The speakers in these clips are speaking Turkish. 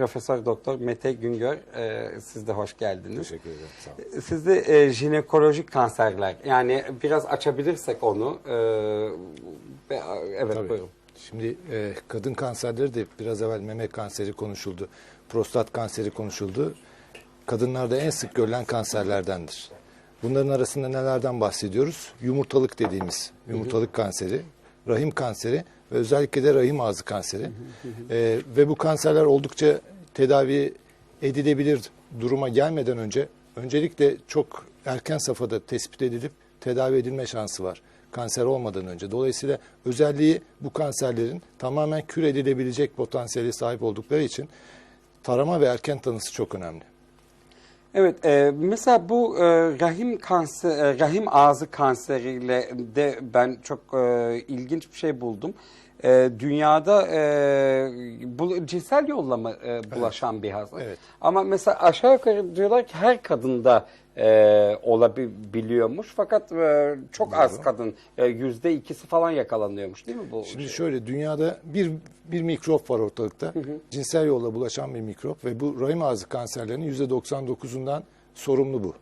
Profesör Doktor Mete Güngör. E, siz de hoş geldiniz. Teşekkür ederim. Sağ olun. Siz de e, jinekolojik kanserler. Yani biraz açabilirsek onu. E, ve- evet Tabii. buyurun. Şimdi e, kadın kanserleri de biraz evvel meme kanseri konuşuldu. Prostat kanseri konuşuldu. Kadınlarda en sık görülen kanserlerdendir. Bunların arasında nelerden bahsediyoruz? Yumurtalık dediğimiz yumurtalık kanseri, rahim kanseri ve özellikle de rahim ağzı kanseri. E, ve bu kanserler oldukça tedavi edilebilir duruma gelmeden önce öncelikle çok erken safhada tespit edilip tedavi edilme şansı var kanser olmadan önce. Dolayısıyla özelliği bu kanserlerin tamamen kür edilebilecek potansiyeli sahip oldukları için tarama ve erken tanısı çok önemli. Evet, e, mesela bu e, rahim kanser, e, rahim ağzı kanseriyle de ben çok e, ilginç bir şey buldum. E, dünyada e, bu cinsel yolla mı e, bulaşan bir hastalık? Evet. Ama mesela aşağı yukarı diyorlar ki her kadında e, olabiliyormuş. Fakat e, çok az Doğru. kadın, e, yüzde ikisi falan yakalanıyormuş değil mi bu? Şimdi şey? şöyle dünyada bir bir mikrop var ortalıkta. Cinsel yolla bulaşan bir mikrop ve bu rahim ağzı kanserlerinin %99'undan sorumlu bu.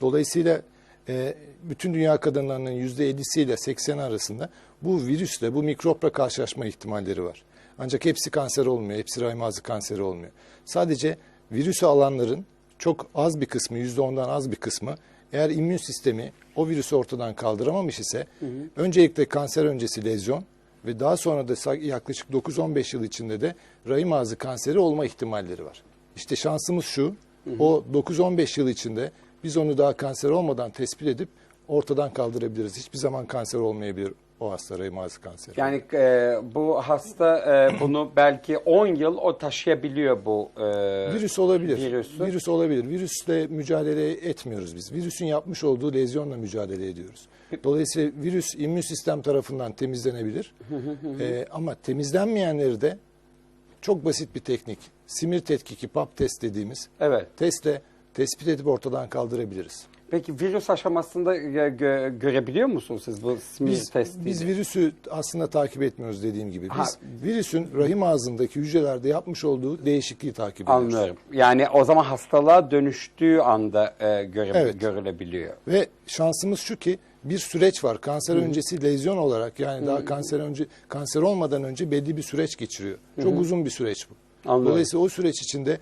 Dolayısıyla e, bütün dünya kadınlarının %50'si ile 80 arasında bu virüsle, bu mikropla karşılaşma ihtimalleri var. Ancak hepsi kanser olmuyor, hepsi rahim ağzı kanseri olmuyor. Sadece virüsü alanların çok az bir kısmı, %10'dan az bir kısmı eğer immün sistemi o virüsü ortadan kaldıramamış ise öncelikle kanser öncesi lezyon ve daha sonra da yaklaşık 9-15 yıl içinde de rahim ağzı kanseri olma ihtimalleri var. İşte şansımız şu, o 9-15 yıl içinde biz onu daha kanser olmadan tespit edip ortadan kaldırabiliriz. Hiçbir zaman kanser olmayabilir o hasta ağzı kanseri. Yani e, bu hasta e, bunu belki 10 yıl o taşıyabiliyor bu e, Virüs olabilir. virüsü. Virüs olabilir. Virüsle mücadele etmiyoruz biz. Virüsün yapmış olduğu lezyonla mücadele ediyoruz. Dolayısıyla virüs immün sistem tarafından temizlenebilir. Ee, ama temizlenmeyenleri de çok basit bir teknik. Simir tetkiki, PAP test dediğimiz Evet. testle tespit edip ortadan kaldırabiliriz. Peki virüs aşamasında gö- gö- görebiliyor musunuz siz bu smear Biz, testiyle? biz virüsü aslında takip etmiyoruz dediğim gibi. Ha. Biz virüsün rahim ağzındaki hücrelerde yapmış olduğu değişikliği takip ediyoruz. Anlıyorum. Yani o zaman hastalığa dönüştüğü anda e, göre- Evet. görülebiliyor. Ve şansımız şu ki bir süreç var. Kanser öncesi lezyon olarak yani daha kanser önce kanser olmadan önce belli bir süreç geçiriyor. Çok uzun bir süreç bu. Anlıyorum. Dolayısıyla o süreç içinde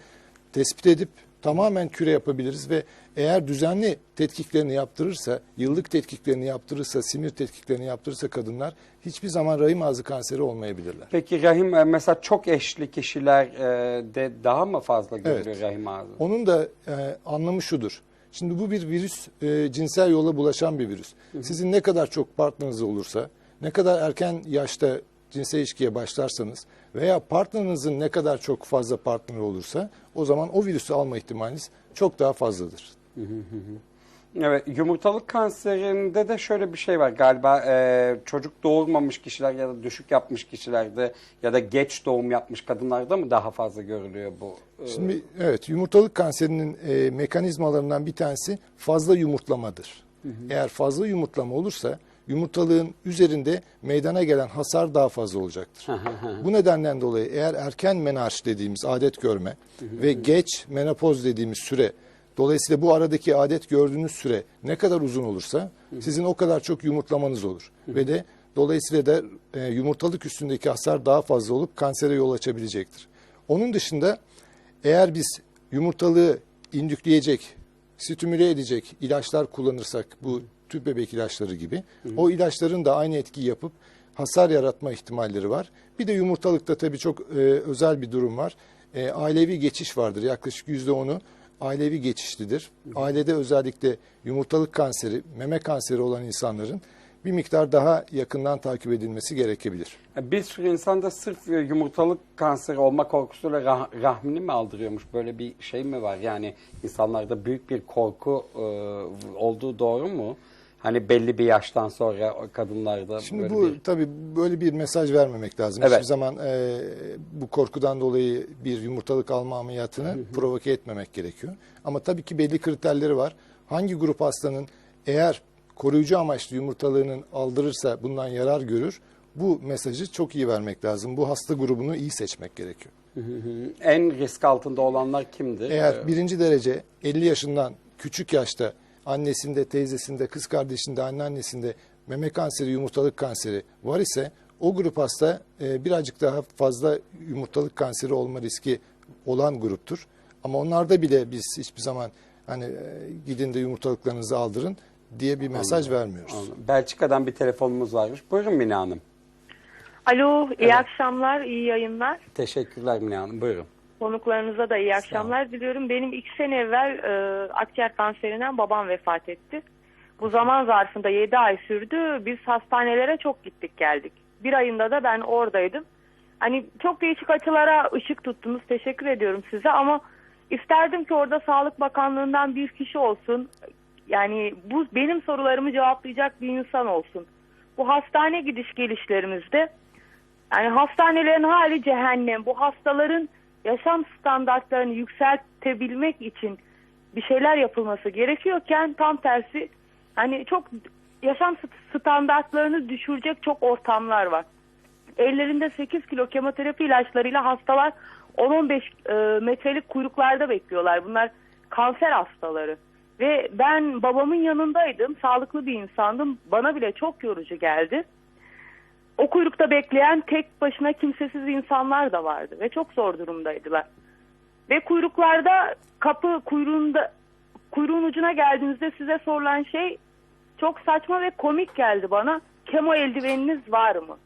tespit edip tamamen küre yapabiliriz ve eğer düzenli tetkiklerini yaptırırsa, yıllık tetkiklerini yaptırırsa, simir tetkiklerini yaptırırsa kadınlar hiçbir zaman rahim ağzı kanseri olmayabilirler. Peki rahim e, mesela çok eşli kişiler e, daha mı fazla görülüyor Evet. rahim ağzı? Onun da e, anlamı şudur. Şimdi bu bir virüs, e, cinsel yola bulaşan bir virüs. Sizin ne kadar çok partneriniz olursa, ne kadar erken yaşta cinsel ilişkiye başlarsanız veya partnerinizin ne kadar çok fazla partneri olursa o zaman o virüsü alma ihtimaliniz çok daha fazladır. Evet, yumurtalık kanserinde de şöyle bir şey var galiba e, çocuk doğurmamış kişiler ya da düşük yapmış kişilerde ya da geç doğum yapmış kadınlarda mı daha fazla görülüyor bu? e, Şimdi evet yumurtalık kanserinin e, mekanizmalarından bir tanesi fazla yumurtlamadır. Eğer fazla yumurtlama olursa yumurtalığın üzerinde meydana gelen hasar daha fazla olacaktır. Bu nedenden dolayı eğer erken menarş dediğimiz adet görme ve geç menopoz dediğimiz süre dolayısıyla bu aradaki adet gördüğünüz süre ne kadar uzun olursa sizin o kadar çok yumurtlamanız olur. Ve de dolayısıyla da e, yumurtalık üstündeki hasar daha fazla olup kansere yol açabilecektir. Onun dışında eğer biz yumurtalığı indükleyecek, stimüle edecek ilaçlar kullanırsak bu tüp bebek ilaçları gibi o ilaçların da aynı etkiyi yapıp hasar yaratma ihtimalleri var. Bir de yumurtalıkta tabii çok e, özel bir durum var. E, ailevi geçiş vardır. Yaklaşık yüzde onu ailevi geçişlidir. Ailede özellikle yumurtalık kanseri, meme kanseri olan insanların bir miktar daha yakından takip edilmesi gerekebilir. Bir sürü insan da sırf e, yumurtalık kanseri olma korkusuyla rah- rahmini mi aldırıyormuş? Böyle bir şey mi var? Yani insanlarda büyük bir korku e, olduğu doğru mu? Hani belli bir yaştan sonra kadınlarda Şimdi böyle bu bir... tabii böyle bir mesaj vermemek lazım. Evet. Hiçbir zaman e, bu korkudan dolayı bir yumurtalık alma ameliyatını provoke etmemek gerekiyor. Ama tabii ki belli kriterleri var. Hangi grup hastanın eğer koruyucu amaçlı yumurtalığının aldırırsa bundan yarar görür. Bu mesajı çok iyi vermek lazım. Bu hasta grubunu iyi seçmek gerekiyor. Hı hı. En risk altında olanlar kimdir? Eğer Ee, birinci derece 50 yaşından küçük yaşta annesinde, teyzesinde, kız kardeşinde, anneannesinde meme kanseri, yumurtalık kanseri var ise o grup hasta e, birazcık daha fazla yumurtalık kanseri olma riski olan gruptur. Ama onlarda bile biz hiçbir zaman hani e, gidin de yumurtalıklarınızı aldırın diye bir mesaj vermiyoruz. Anladım. Belçika'dan bir telefonumuz varmış. Buyurun Mine Hanım. Alo, iyi akşamlar, iyi yayınlar. Teşekkürler Mine Hanım. Buyurun. Konuklarınıza da iyi akşamlar diliyorum. Benim iki sene evvel e, akciğer kanserinden babam vefat etti. Bu zaman zarfında 7 ay sürdü. Biz hastanelere çok gittik geldik. Bir ayında da ben oradaydım. Hani çok değişik açılara ışık tuttunuz. Teşekkür ediyorum size ama isterdim ki orada Sağlık Bakanlığı'ndan bir kişi olsun. Yani bu benim sorularımı cevaplayacak bir insan olsun. Bu hastane gidiş gelişlerimizde yani hastanelerin hali cehennem. Bu hastaların yaşam standartlarını yükseltebilmek için bir şeyler yapılması gerekiyorken tam tersi hani çok yaşam st- standartlarını düşürecek çok ortamlar var. Ellerinde 8 kilo kemoterapi ilaçlarıyla hastalar 10-15 e, metrelik kuyruklarda bekliyorlar. Bunlar kanser hastaları. Ve ben babamın yanındaydım. Sağlıklı bir insandım. Bana bile çok yorucu geldi o kuyrukta bekleyen tek başına kimsesiz insanlar da vardı ve çok zor durumdaydılar. Ve kuyruklarda kapı kuyruğunda kuyruğun ucuna geldiğinizde size sorulan şey çok saçma ve komik geldi bana. Kemo eldiveniniz var mı?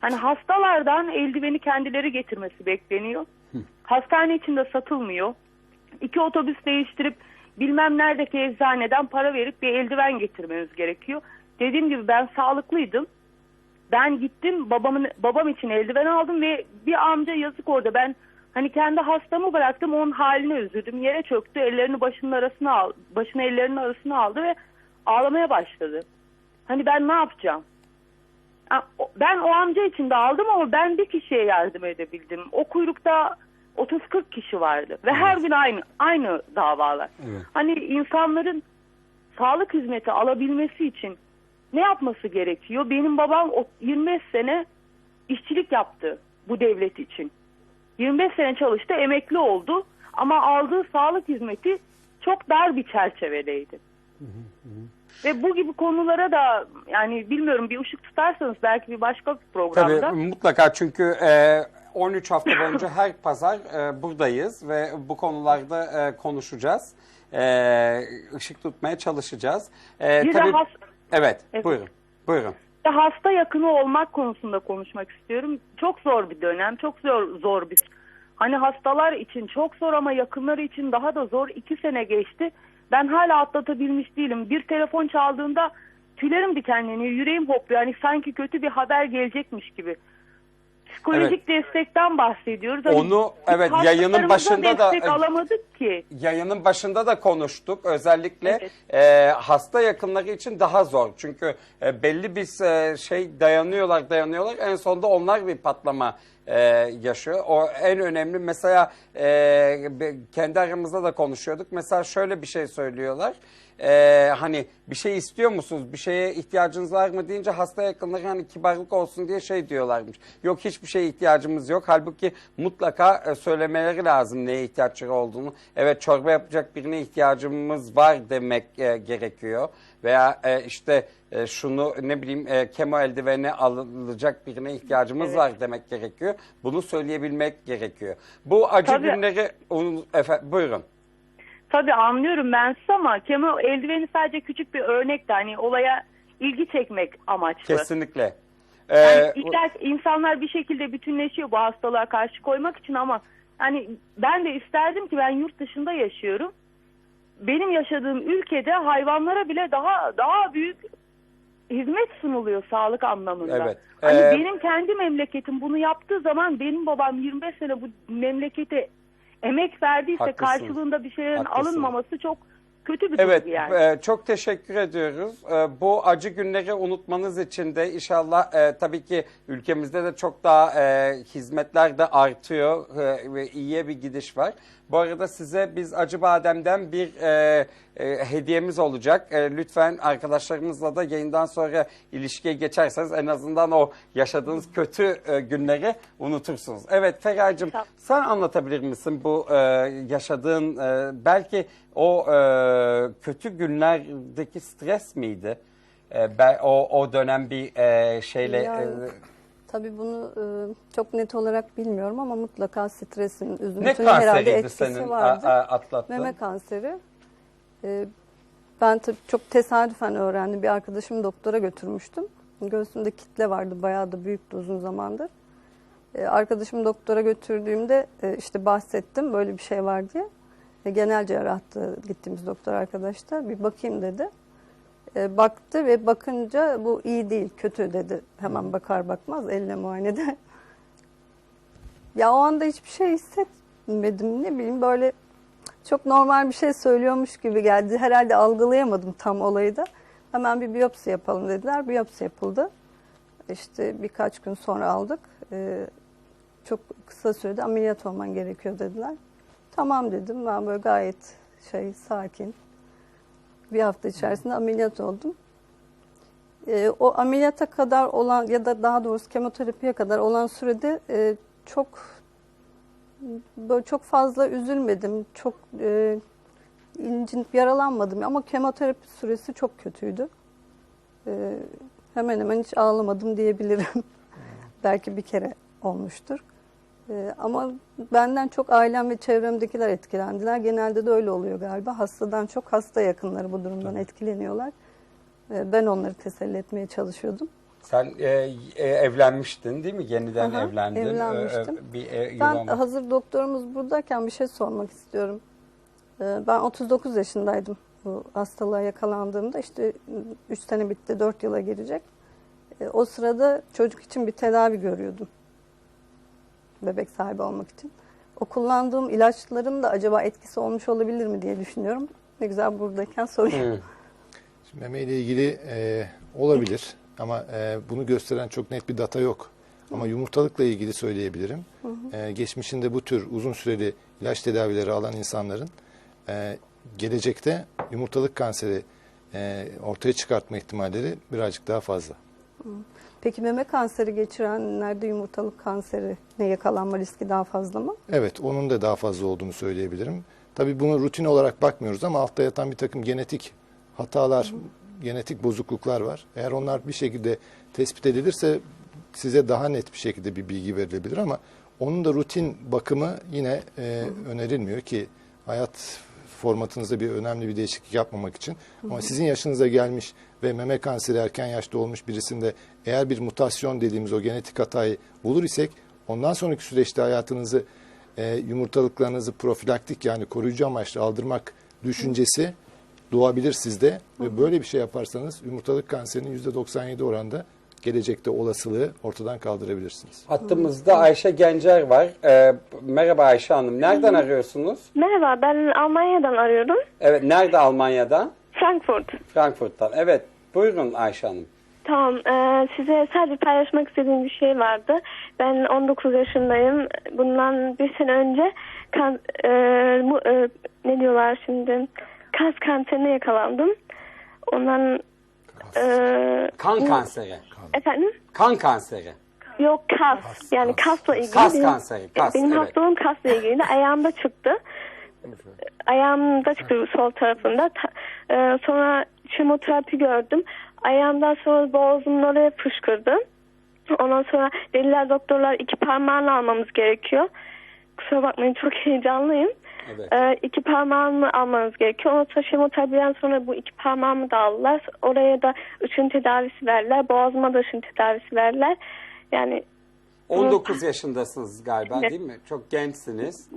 Hani hastalardan eldiveni kendileri getirmesi bekleniyor. Hastane içinde satılmıyor. İki otobüs değiştirip bilmem neredeki eczaneden para verip bir eldiven getirmeniz gerekiyor. Dediğim gibi ben sağlıklıydım. Ben gittim babamın babam için eldiven aldım ve bir amca yazık orada ben hani kendi hastamı bıraktım onun haline üzüldüm yere çöktü ellerini başının arasına al başını ellerinin arasına aldı ve ağlamaya başladı. Hani ben ne yapacağım? Ben o amca için de aldım ama ben bir kişiye yardım edebildim. O kuyrukta 30-40 kişi vardı ve her gün aynı aynı davalar. Evet. Hani insanların sağlık hizmeti alabilmesi için ne yapması gerekiyor? Benim babam o 25 sene işçilik yaptı bu devlet için. 25 sene çalıştı, emekli oldu ama aldığı sağlık hizmeti çok dar bir çerçevedeydi. Ve bu gibi konulara da yani bilmiyorum bir ışık tutarsanız belki bir başka bir programda. Tabii mutlaka çünkü e, 13 hafta boyunca her pazar e, buradayız ve bu konularda e, konuşacağız. E, ışık tutmaya çalışacağız. E, Bir de tabii, has- evet, Evet. buyurun. Buyurun. Hasta yakını olmak konusunda konuşmak istiyorum. Çok zor bir dönem, çok zor zor bir. Hani hastalar için çok zor ama yakınları için daha da zor. İki sene geçti. Ben hala atlatabilmiş değilim. Bir telefon çaldığında tüylerim dikenleniyor, yüreğim hopluyor. Yani sanki kötü bir haber gelecekmiş gibi. Psikolojik destekten bahsediyoruz. Hani Onu, evet, yayının başında da- destek alamadık ki. Yayının başında da konuştuk. Özellikle Evet. e, hasta yakınları için daha zor. Çünkü e, belli bir e, şey dayanıyorlar, dayanıyorlar. En sonunda onlar bir patlama e, yaşıyor. O en önemli mesela e, kendi aramızda da konuşuyorduk. Mesela şöyle bir şey söylüyorlar. E, hani bir şey istiyor musunuz? Bir şeye ihtiyacınız var mı deyince hasta yakınları hani kibarlık olsun diye şey diyorlarmış. Yok hiçbir şeye ihtiyacımız yok. Halbuki mutlaka e, söylemeleri lazım neye ihtiyaçları olduğunu. Evet çorba yapacak birine ihtiyacımız var demek e, gerekiyor. Veya e, işte e, şunu ne bileyim e, kemo eldiveni alınacak birine ihtiyacımız Evet. var demek gerekiyor. Bunu söyleyebilmek gerekiyor. Bu acı Tabii. günleri un- efe- buyurun. Tabii anlıyorum ben sizi ama kemo eldiveni sadece küçük bir örnekti. Hani olaya ilgi çekmek amaçlı. Kesinlikle. Ee, Yani illa insanlar bir şekilde bütünleşiyor bu hastalığa karşı koymak için ama hani ben de isterdim ki ben yurt dışında yaşıyorum. Benim yaşadığım ülkede hayvanlara bile daha daha büyük hizmet sunuluyor sağlık anlamında. Evet. Hani Ee, benim kendi memleketim bunu yaptığı zaman benim babam 25 sene bu memlekete emek verdiyse Haklısınız. karşılığında bir şeylerin Haklısınız. alınmaması çok Kötü bir Evet, duygu yani. e, çok teşekkür ediyoruz. E, bu acı günleri unutmanız için de inşallah e, tabii ki ülkemizde de çok daha e, hizmetler de artıyor e, ve iyiye bir gidiş var. Bu arada size biz Acı Badem'den bir e, e, hediyemiz olacak. E, lütfen arkadaşlarımızla da yayından sonra ilişkiye geçerseniz en azından o yaşadığınız kötü e, günleri unutursunuz. Evet Feray'cığım sen anlatabilir misin bu e, yaşadığın e, belki o e, kötü günlerdeki stres miydi? E, ben, o o dönem bir e, şeyle Yani, e, Tabii bunu e, çok net olarak bilmiyorum ama mutlaka stresin, üzüntünün herhalde etkisi senin vardı. atlattığın? Meme kanseri. E, ben tabii çok tesadüfen öğrendim. Bir arkadaşımı doktora götürmüştüm. Göğsümde kitle vardı. Bayağı da büyüktü uzun zamandır. E, arkadaşımı doktora götürdüğümde e, işte bahsettim böyle bir şey var diye. E, genel cerrahtı gittiğimiz doktor arkadaş da bir bakayım dedi. E, baktı ve bakınca bu iyi değil, kötü dedi. Hemen bakar bakmaz elle muayenede. ya o anda hiçbir şey hissetmedim. Ne bileyim böyle çok normal bir şey söylüyormuş gibi geldi. Herhalde algılayamadım tam olayı da. Hemen bir biyopsi yapalım dediler. Biyopsi yapıldı. İşte birkaç gün sonra aldık. E, çok kısa sürede ameliyat olman gerekiyor dediler. Tamam dedim. Ben böyle gayet şey sakin. Bir hafta içerisinde ameliyat oldum. Ee, o ameliyata kadar olan ya da daha doğrusu kemoterapiye kadar olan sürede e, çok böyle çok fazla üzülmedim. Çok e, incinip yaralanmadım ama kemoterapi süresi çok kötüydü. E, hemen hemen hiç ağlamadım diyebilirim. Belki bir kere olmuştur. Ee, ama benden çok ailem ve çevremdekiler etkilendiler. Genelde de öyle oluyor galiba. Hastadan çok hasta yakınları bu durumdan etkileniyorlar. Ee, ben onları teselli etmeye çalışıyordum. Sen e, e, evlenmiştin değil mi? Yeniden Aha, evlendin. evlenmiştim. E, e, bir e, Ben hazır doktorumuz buradayken bir şey sormak istiyorum. Ee, ben 39 yaşındaydım bu hastalığa yakalandığımda. İşte 3 sene bitti, 4 yıla girecek. Ee, o sırada çocuk için bir tedavi görüyordum. Bebek sahibi olmak için. O kullandığım ilaçların da acaba etkisi olmuş olabilir mi diye düşünüyorum. Ne güzel buradayken sorayım. Hı. Şimdi meme ile ilgili e, olabilir ama e, bunu gösteren çok net bir data yok. Ama yumurtalıkla ilgili söyleyebilirim. E, geçmişinde bu tür uzun süreli ilaç tedavileri alan insanların e, gelecekte yumurtalık kanseri e, ortaya çıkartma ihtimalleri birazcık daha fazla. Peki meme kanseri geçirenlerde yumurtalık kanseri ne yakalanma riski daha fazla mı? Evet, onun da daha fazla olduğunu söyleyebilirim. Tabii bunu rutin olarak bakmıyoruz ama altta yatan bir takım genetik hatalar, genetik bozukluklar var. Eğer onlar bir şekilde tespit edilirse size daha net bir şekilde bir bilgi verilebilir ama onun da rutin bakımı yine e, önerilmiyor ki hayat formatınızda bir önemli bir değişiklik yapmamak için. Ama sizin yaşınıza gelmiş ve meme kanseri erken yaşta olmuş birisinde eğer bir mutasyon dediğimiz o genetik hatayı bulur isek ondan sonraki süreçte hayatınızı e, yumurtalıklarınızı profilaktik yani koruyucu amaçlı aldırmak düşüncesi doğabilir sizde ve böyle bir şey yaparsanız yumurtalık kanserinin %97 oranda gelecekte olasılığı ortadan kaldırabilirsiniz. Hattımızda Ayşe Gencer var. E, merhaba Ayşe Hanım. Nereden arıyorsunuz? Merhaba, ben Almanya'dan arıyorum. Evet, nerede Almanya'da? Frankfurt. Frankfurt'tan. Evet, buyurun Ayşe Hanım. Tamam, e, size sadece paylaşmak istediğim bir şey vardı. Ben 19 yaşındayım. Bundan bir sene önce kan, e, bu, e, ne diyorlar şimdi? Kas kanserine yakalandım. Ondan e, Kan kanseri. efendim? Kan kanseri. Yok kas. yani kasla ilgili. Kas Benim- kanseri, kas, benim evet. hastalığım kasla ilgili. Ayağımda çıktı. Ayağımda çıktı sol tarafında. Ta- e, sonra kemoterapi gördüm. Ayağımdan sonra boğazımın oraya fışkırdı. Ondan sonra dediler doktorlar iki parmağını almamız gerekiyor. Kusura bakmayın çok heyecanlıyım. Evet. Ee, iki parmağımı almanız gerekiyor. Ondan sonra kemoterapiden sonra bu iki parmağımı da aldılar. Oraya da ışın tedavisi verdiler. Boğazıma da ışın tedavisi verdiler. Yani 19 yaşındasınız galiba Evet. değil mi? Çok gençsiniz.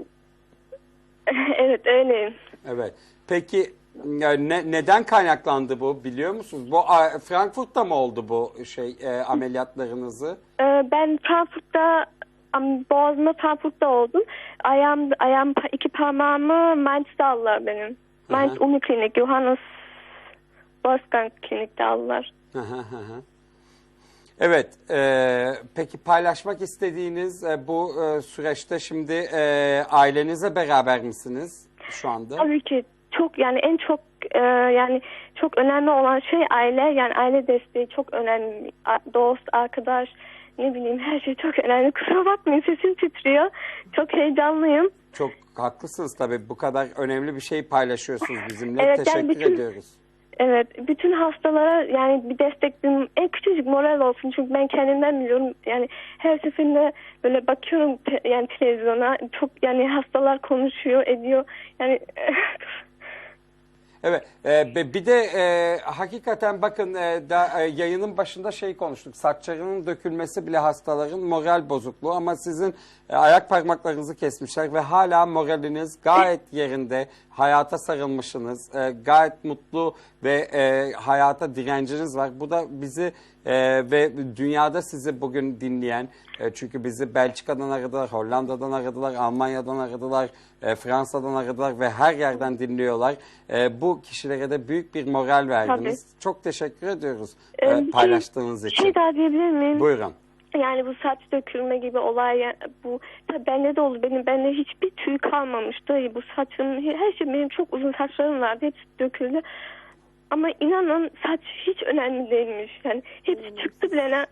evet öyleyim. Evet. Peki ya ne, neden kaynaklandı bu biliyor musunuz? Bu a, Frankfurt'ta mı oldu bu şey e, ameliyatlarınızı? Ee, ben Frankfurt'ta am- boğazımda Frankfurt'ta oldum. Ayağım, ayağım iki parmağımı Mainz'de aldılar benim. Mainz Uniklinik, Johannes Wolfgang Klinik'te aldılar. Hı hı hı hı. Evet, e, peki paylaşmak istediğiniz e, bu e, süreçte şimdi e, ailenizle beraber misiniz şu anda? Tabii ki çok yani en çok e, yani çok önemli olan şey aile yani aile desteği çok önemli. Dost, arkadaş ne bileyim her şey çok önemli. Kusura bakmayın sesim titriyor. Çok heyecanlıyım. Çok haklısınız tabii. Bu kadar önemli bir şey paylaşıyorsunuz bizimle. Evet, yani Teşekkür bütün- ediyoruz. Evet, bütün hastalara yani bir destek, bir, en küçücük moral olsun. Çünkü ben kendimden biliyorum. Yani her seferinde böyle bakıyorum te- yani televizyona. Çok yani hastalar konuşuyor, ediyor. Yani Evet, e, bir de e, hakikaten bakın e, da, e, yayının başında şey konuştuk. Saçlarının dökülmesi bile hastaların moral bozukluğu ama sizin ayak parmaklarınızı kesmişler ve hala moraliniz gayet yerinde. Hayata sarılmışsınız. e, gayet mutlu ve e, hayata direnciniz var. Bu da bizi e, ve dünyada sizi bugün dinleyen e, çünkü bizi Belçika'dan aradılar, Hollanda'dan aradılar, Almanya'dan aradılar, e, Fransa'dan aradılar ve her yerden dinliyorlar. E, bu kişilere de büyük bir moral verdiniz. Çok teşekkür ediyoruz e, e, bir şey- paylaştığınız bir için. şey daha diyebilir miyim? Buyurun. Yani bu saç dökülme gibi olay ya- bu tabii bende de oldu. Benim bende hiçbir tüy kalmamıştı. Bu saçım her şey benim çok uzun saçlarım vardı. Hepsi döküldü. Ama inanın saç hiç önemli değilmiş. Yani hepsi çıktı bile.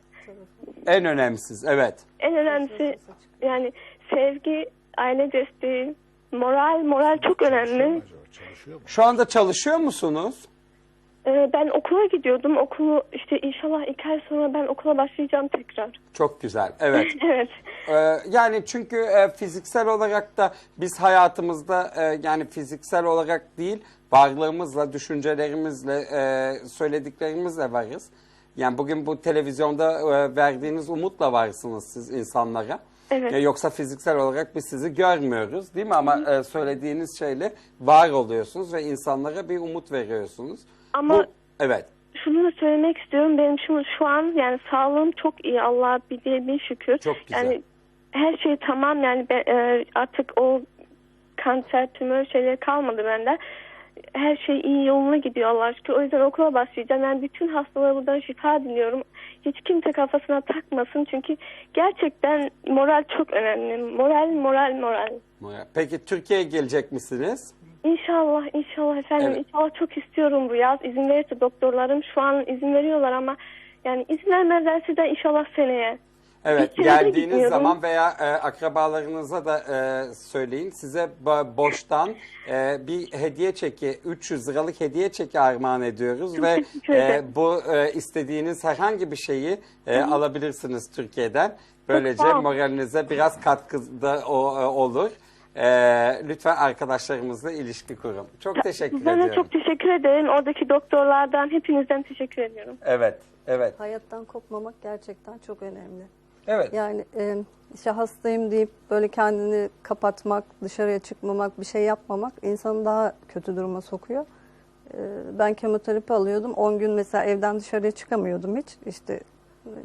En önemsiz, evet. En önemlisi yani sevgi, aile desteği, moral, moral çok önemli. Şu anda çalışıyor musunuz? Ee, ben okula gidiyordum. Okulu işte inşallah iki ay sonra ben okula başlayacağım tekrar. Çok güzel, evet. evet. Ee, yani çünkü e, fiziksel olarak da biz hayatımızda e, yani fiziksel olarak değil varlığımızla, düşüncelerimizle, e, söylediklerimizle varız. Yani bugün bu televizyonda e, verdiğiniz umutla varsınız siz insanlara. Evet. E, yoksa fiziksel olarak biz sizi görmüyoruz değil mi? Ama e, söylediğiniz şeyle var oluyorsunuz ve insanlara bir umut veriyorsunuz. Ama- Bu, evet. Şunu da söylemek istiyorum. Benim şu, şu an yani sağlığım çok iyi. Allah'a bir bir şükür. Çok güzel. Yani her şey tamam. Yani ben, e, artık o kanser, tümör şeyleri kalmadı bende. Her şey iyi yoluna gidiyor Allah'a şükür. O yüzden okula başlayacağım. Yani bütün hastalara buradan şifa diliyorum. Hiç kimse kafasına takmasın. Çünkü gerçekten moral çok önemli. Moral, moral, moral. Peki Türkiye'ye gelecek misiniz? İnşallah, inşallah efendim. Evet. İnşallah çok istiyorum bu yaz. İzin verirse doktorlarım şu an izin veriyorlar ama yani izin vermezlerse de inşallah seneye. Evet yere geldiğiniz zaman veya e, akrabalarınıza da e, söyleyin. Size bo- boştan e, bir hediye çeki 300 liralık hediye çeki armağan ediyoruz Çok ve ederim. bu e, istediğiniz herhangi bir şeyi e, alabilirsiniz Türkiye'den. Böylece moralinize biraz katkıda o, e, olur. E, lütfen arkadaşlarımızla ilişki kurun. Çok teşekkür Ben de ediyorum. çok teşekkür ederim. Oradaki doktorlardan hepinizden teşekkür ediyorum. Evet, evet, Hayattan kopmamak gerçekten çok önemli. Evet. Yani e, işte hastayım deyip böyle kendini kapatmak, dışarıya çıkmamak, bir şey yapmamak insanı daha kötü duruma sokuyor. E, ben kemoterapi alıyordum. 10 gün mesela evden dışarıya çıkamıyordum hiç. İşte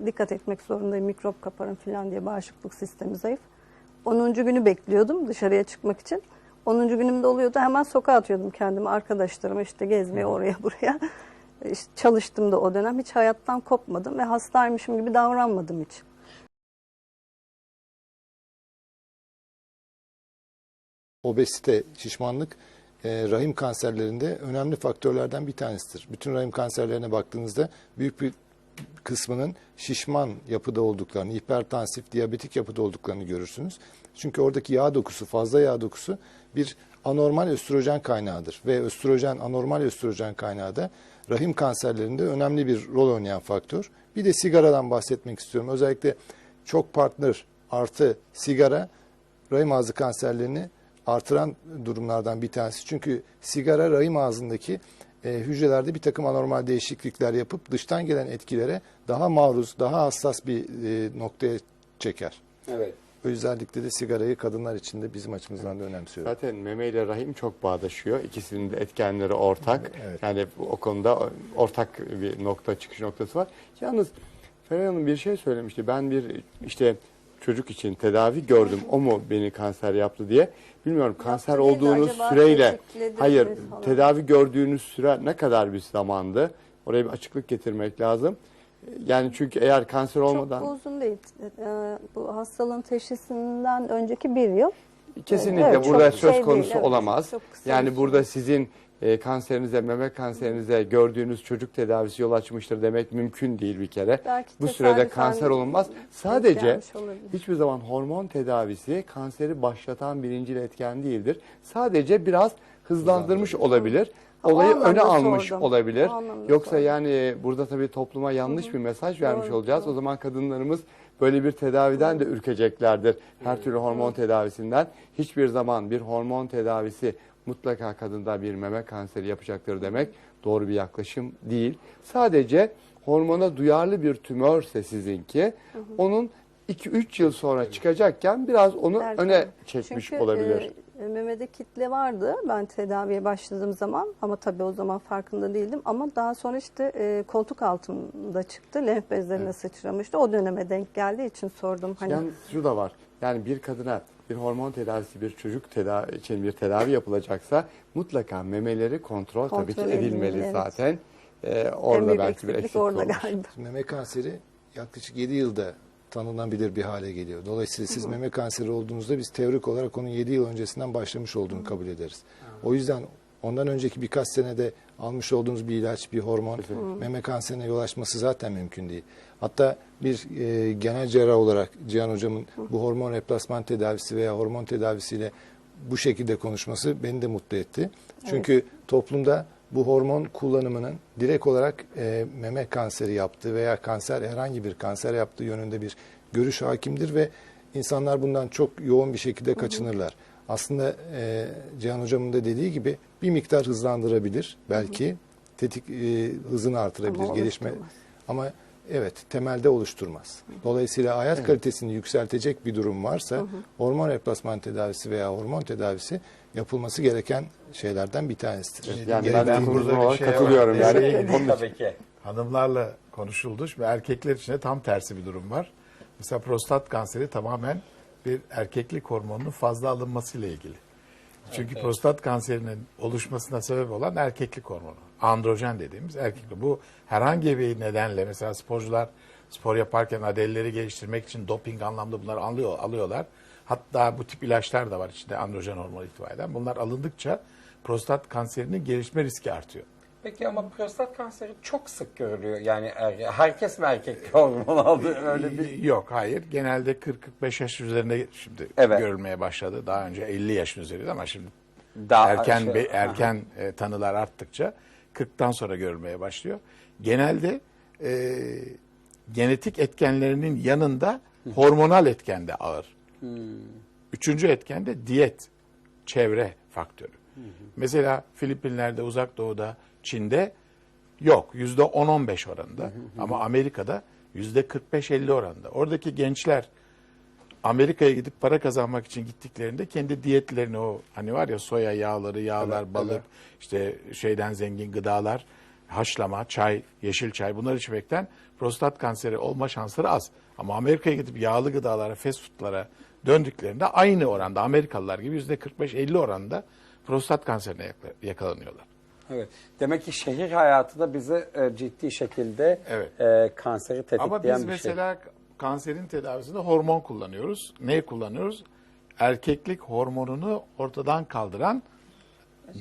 dikkat etmek zorundayım mikrop kaparım falan diye bağışıklık sistemi zayıf. 10. günü bekliyordum dışarıya çıkmak için. 10. günümde oluyordu hemen sokağa atıyordum kendimi arkadaşlarıma işte gezmeye oraya buraya. İşte çalıştım da o dönem hiç hayattan kopmadım ve hastaymışım gibi davranmadım hiç. Obezite, şişmanlık e, rahim kanserlerinde önemli faktörlerden bir tanesidir. Bütün rahim kanserlerine baktığınızda büyük bir kısmının şişman yapıda olduklarını, hipertansif, diyabetik yapıda olduklarını görürsünüz. Çünkü oradaki yağ dokusu, fazla yağ dokusu bir anormal östrojen kaynağıdır. Ve östrojen, anormal östrojen kaynağı da rahim kanserlerinde önemli bir rol oynayan faktör. Bir de sigaradan bahsetmek istiyorum. Özellikle çok partner artı sigara rahim ağzı kanserlerini artıran durumlardan bir tanesi. Çünkü sigara rahim ağzındaki e, hücrelerde bir takım anormal değişiklikler yapıp dıştan gelen etkilere daha maruz, daha hassas bir e, noktaya çeker. evet. Özellikle de sigarayı kadınlar için de bizim açımızdan da önemsiyoruz. Zaten meme ile rahim çok bağdaşıyor. İkisinin de etkenleri ortak. Evet. Yani o konuda ortak bir nokta çıkış noktası var. Yalnız Feray Hanım bir şey söylemişti. Ben bir işte çocuk için tedavi gördüm. O mu beni kanser yaptı diye. Bilmiyorum kanser Yaptı olduğunuz acaba süreyle tetikledi mi hayır falan? tedavi gördüğünüz süre ne kadar bir zamandı? Oraya bir açıklık getirmek lazım. Yani çünkü eğer kanser olmadan Çok uzun değil. Ee, bu hastalığın teşhisinden önceki bir yıl. Kesinlikle Evet, burada çok söz şey konusu değil, evet. olamaz. Çok kısa yani burada sizin e, kanserinize, meme kanserinize gördüğünüz çocuk tedavisi yol açmıştır demek mümkün değil bir kere. Belki Bu sürede kanser olunmaz. Sadece hiçbir zaman hormon tedavisi kanseri başlatan birincil etken değildir. Sadece biraz hızlandırmış olabilir. Olayı öne almış sordum. olabilir. Yoksa sordum. yani burada tabii topluma yanlış bir mesaj vermiş Doğru, olacağız. doğru. O zaman kadınlarımız böyle bir tedaviden de ürkeceklerdir. Her türlü hormon tedavisinden. Hiçbir zaman bir hormon tedavisi mutlaka kadında bir meme kanseri yapacaktır demek doğru bir yaklaşım değil. Sadece hormona duyarlı bir tümörse sizinki onun 2-3 yıl sonra çıkacakken biraz onu Erken. öne çekmiş Çünkü, olabilir. e, memede kitle vardı ben tedaviye başladığım zaman ama tabii o zaman farkında değildim. Ama daha sonra işte e, koltuk altımda çıktı. Lenf bezlerine sıçramıştı. O döneme denk geldiği için sordum. Hani Yani şu da var. Yani bir kadına bir hormon tedavisi, bir çocuk tedavi için bir tedavi yapılacaksa mutlaka memeleri kontrol, tabii ki Kontrol edilmeli evet. zaten. Ee, orada belki bir eksiklik orada olmuş. galiba. Meme kanseri yaklaşık 7 yılda tanınabilir bir hale geliyor. Dolayısıyla siz meme kanseri olduğunuzda biz teorik olarak onun 7 yıl öncesinden başlamış olduğunu kabul ederiz. O yüzden ondan önceki birkaç senede almış olduğunuz bir ilaç, bir hormon meme kanserine yol açması zaten mümkün değil. Hatta bir e, genel cerrah olarak Cihan Hocam'ın bu hormon replasman tedavisi veya hormon tedavisiyle bu şekilde konuşması beni de mutlu etti. Çünkü toplumda bu hormon kullanımının direkt olarak e, meme kanseri yaptığı veya kanser herhangi bir kanser yaptığı yönünde bir görüş hakimdir ve insanlar bundan çok yoğun bir şekilde kaçınırlar. Aslında e, Cihan Hocam'ın da dediği gibi bir miktar hızlandırabilir belki. Tetik e, hızını artırabilir Ama gelişme. ama evet temelde oluşturmaz. Dolayısıyla hayat kalitesini yükseltecek bir durum varsa hormon replasman tedavisi veya hormon tedavisi yapılması gereken şeylerden bir tanesidir. Yani Gerek- ben burada bir şeye katılıyorum. var. Yani Destek onun Tabii ki. Hanımlarla konuşuldu. Şimdi erkekler için de tam tersi bir durum var. Mesela prostat kanseri tamamen bir erkeklik hormonunun fazla alınmasıyla ilgili. Çünkü prostat kanserinin oluşmasına sebep olan erkeklik hormonu. Androjen dediğimiz erkeklik. Bu herhangi bir nedenle mesela sporcular spor yaparken adelleri geliştirmek için doping anlamda bunları alıyor, alıyorlar. Hatta bu tip ilaçlar da var içinde androjen hormonu ihtiva eden. Bunlar alındıkça prostat kanserinin gelişme riski artıyor. Peki ama prostat kanseri çok sık görülüyor. Yani er- herkes mi erkek hormon aldı? Öyle bir Yok hayır. Genelde 40-45 yaş üzerinde şimdi Evet. görülmeye başladı. Daha önce 50 yaşın üzeriydi ama şimdi daha erken şey- be- erken e, tanılar arttıkça 40'tan sonra görülmeye başlıyor. Genelde e, genetik etkenlerinin yanında hormonal etken de ağır. Üçüncü etken de diyet, çevre faktörü. Mesela Filipinler'de, Uzak Doğu'da, Çin'de yok. Yüzde 10-15 oranında. Ama Amerika'da yüzde 45-50 oranında. Oradaki gençler Amerika'ya gidip para kazanmak için gittiklerinde kendi diyetlerini o hani var ya soya yağları, yağlar, balık, işte şeyden zengin gıdalar, haşlama, çay, yeşil çay bunları içmekten prostat kanseri olma şansları az. Ama Amerika'ya gidip yağlı gıdalara, fast foodlara döndüklerinde aynı oranda Amerikalılar gibi yüzde 45-50 oranında prostat kanserine yakalanıyorlar. Evet. Demek ki şehir hayatı da bize e, ciddi şekilde Evet. e, kanseri tetikleyen Ama biz bir şey. Kanserin tedavisinde hormon kullanıyoruz. Neyi kullanıyoruz? Erkeklik hormonunu ortadan kaldıran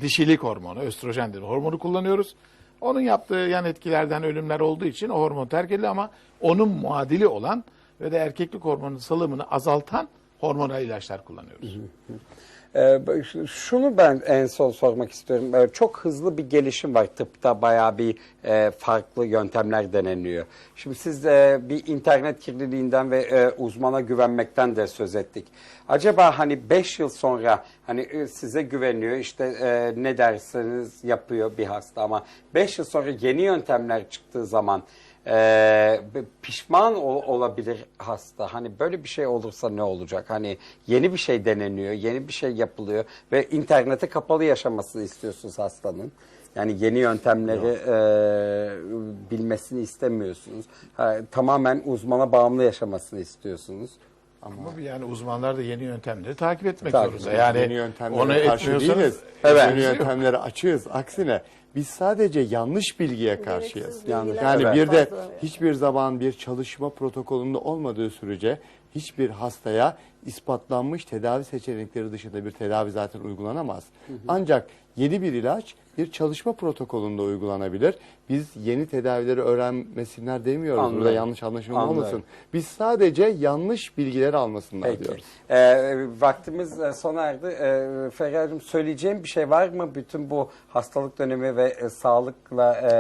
dişilik hormonu, östrojen dediğimiz hormonu kullanıyoruz. Onun yaptığı yan etkilerden ölümler olduğu için o hormon terk edildi ama onun muadili olan ve de erkeklik hormonunun salımını azaltan hormonal ilaçlar kullanıyoruz. Ee, şunu ben en son sormak istiyorum. Ee, çok hızlı bir gelişim var tıpta bayağı bir e, farklı yöntemler deneniyor. Şimdi siz e, bir internet kirliliğinden ve e, uzmana güvenmekten de söz ettik. Acaba hani 5 yıl sonra hani size güveniyor işte ne derseniz yapıyor bir hasta ama 5 yıl sonra yeni yöntemler çıktığı zaman ee, pişman ol- olabilir hasta. Hani böyle bir şey olursa ne olacak? Hani yeni bir şey deneniyor, yeni bir şey yapılıyor ve internete kapalı yaşamasını istiyorsunuz hastanın. Yani yeni yöntemleri e, bilmesini istemiyorsunuz. Ha, tamamen uzmana bağımlı yaşamasını istiyorsunuz. Ama Ama yani uzmanlar da yeni yöntemleri takip etmek Takip zorunda. Yani yeni yöntemlere onu karşı değiliz. Evet. Yeni yöntemlere açığız. Aksine biz sadece yanlış bilgiye karşıyız. Yani- Yani çok bir de hiçbir zaman bir çalışma protokolünde olmadığı sürece hiçbir hastaya ispatlanmış tedavi seçenekleri dışında bir tedavi zaten uygulanamaz. Ancak yeni bir ilaç bir çalışma protokolünde uygulanabilir. Biz yeni tedavileri öğrenmesinler demiyoruz. Anladım. Burada yanlış anlaşılma Anladım. olmasın. Biz sadece yanlış bilgileri almasınlar Peki. diyoruz. Ee, vaktimiz e, sona erdi. Ee, Ferhat'cığım söyleyeceğim bir şey var mı? Bütün bu hastalık dönemi ve e, sağlıkla e,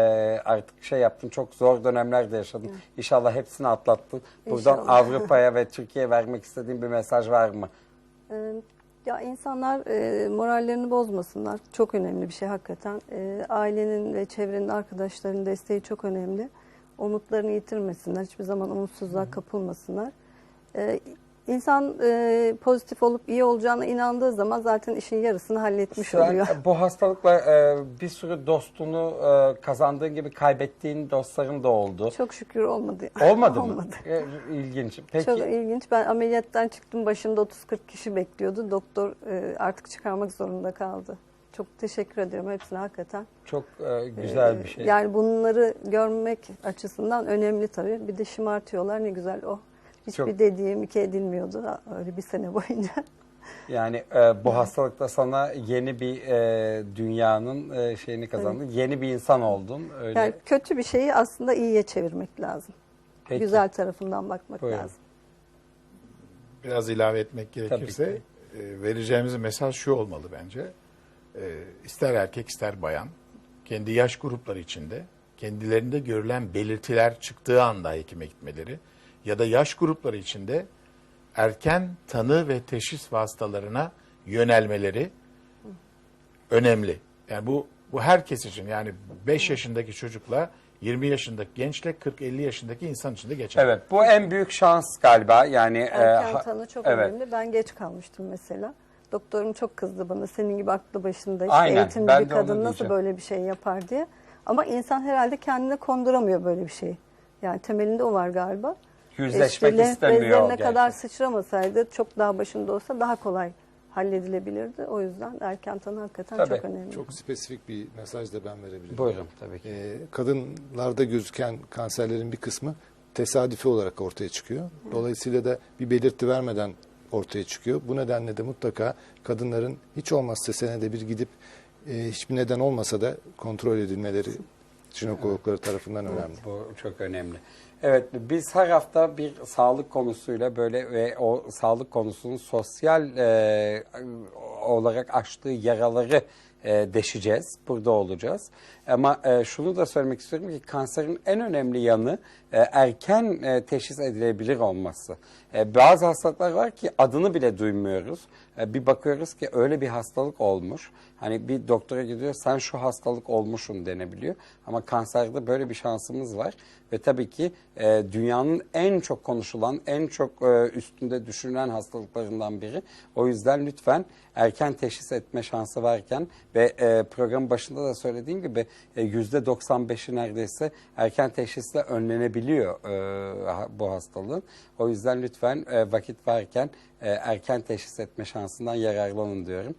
artık şey yaptın. Çok zor dönemler de yaşadın. İnşallah hepsini atlattın. Buradan. Avrupa'ya ve Türkiye'ye vermek istediğin bir mesaj var mı? Ee, Ya insanlar e, morallerini bozmasınlar. Çok önemli bir şey hakikaten. E, ailenin ve çevrenin, arkadaşların desteği çok önemli. Umutlarını yitirmesinler. Hiçbir zaman umutsuzluğa kapılmasınlar. E, insan e, pozitif olup iyi olacağına inandığı zaman zaten işin yarısını halletmiş Sen oluyor. bu hastalıkla e, bir sürü dostunu e, kazandığın gibi kaybettiğin dostların da oldu. Çok şükür olmadı. Olmadı mı? Olmadı. E, İlginç. Peki. Çok ilginç. Ben ameliyattan çıktım. Başında 30-40 kişi bekliyordu. Doktor e, artık çıkarmak zorunda kaldı. Çok teşekkür ediyorum hepsine hakikaten. Çok e, güzel bir şey. Yani bunları görmek açısından önemli tabii. Bir de şımartıyorlar ne güzel o. Hiçbir Çok- dediğim iki edilmiyordu öyle bir sene boyunca. Yani e, bu hastalıkta sana yeni bir e, dünyanın e, şeyini kazandın. Yeni bir insan oldun. Öyle. Yani kötü bir şeyi aslında iyiye çevirmek lazım. Peki. Güzel tarafından bakmak Buyurun. lazım. biraz ilave etmek gerekirse e, vereceğimiz mesaj şu olmalı bence. E, ister erkek ister bayan kendi yaş grupları içinde kendilerinde görülen belirtiler çıktığı anda hekime gitmeleri ya da yaş grupları içinde erken tanı ve teşhis vasıtalarına yönelmeleri önemli. Yani bu bu herkes için yani 5 yaşındaki çocukla 20 yaşındaki gençle 40-50 yaşındaki insan için de geçerli. Evet, bu en büyük şans galiba. Yani e, Erken ha- tanı çok evet. önemli. Ben geç kalmıştım mesela. Doktorum çok kızdı bana. Senin gibi aklı başında işte Aynen, eğitimli ben bir kadın nasıl böyle bir şey yapar diye. Ama insan herhalde kendine konduramıyor böyle bir şeyi. Yani temelinde o var galiba. Yüzleşmek İşte istemiyor bezlerine kadar sıçramasaydı çok daha başında olsa daha kolay halledilebilirdi. O yüzden erken tanı hakikaten Tabii, çok önemli. Çok spesifik bir mesaj da ben verebilirim. Buyurun tabii ki. Ee, kadınlarda gözüken kanserlerin bir kısmı tesadüfi olarak ortaya çıkıyor. Dolayısıyla da bir belirti vermeden ortaya çıkıyor. Bu nedenle de mutlaka kadınların hiç olmazsa senede bir gidip e, hiçbir neden olmasa da kontrol edilmeleri jinekologları tarafından önemli. Bu çok önemli. Evet, biz her hafta bir sağlık konusuyla böyle ve o sağlık konusunun sosyal e, olarak açtığı yaraları e, deşeceğiz. Burada olacağız. Ama e, şunu da söylemek istiyorum ki kanserin en önemli yanı erken e, teşhis edilebilir olması. E, bazı hastalıklar var ki adını bile duymuyoruz. E, bir bakıyoruz ki öyle bir hastalık olmuş. Hani bir doktora gidiyor sen şu hastalık olmuşsun denebiliyor. Ama kanserde böyle bir şansımız var. Ve tabii ki e, dünyanın en çok konuşulan, en çok e, üstünde düşünülen hastalıklarından biri. O yüzden lütfen erken teşhis etme şansı varken ve e, programın başında da söylediğim gibi e, %95'i neredeyse erken teşhisle önlenebiliyor e, bu hastalığın. O yüzden lütfen e, vakit varken e, erken teşhis etme şansından yararlanın diyorum.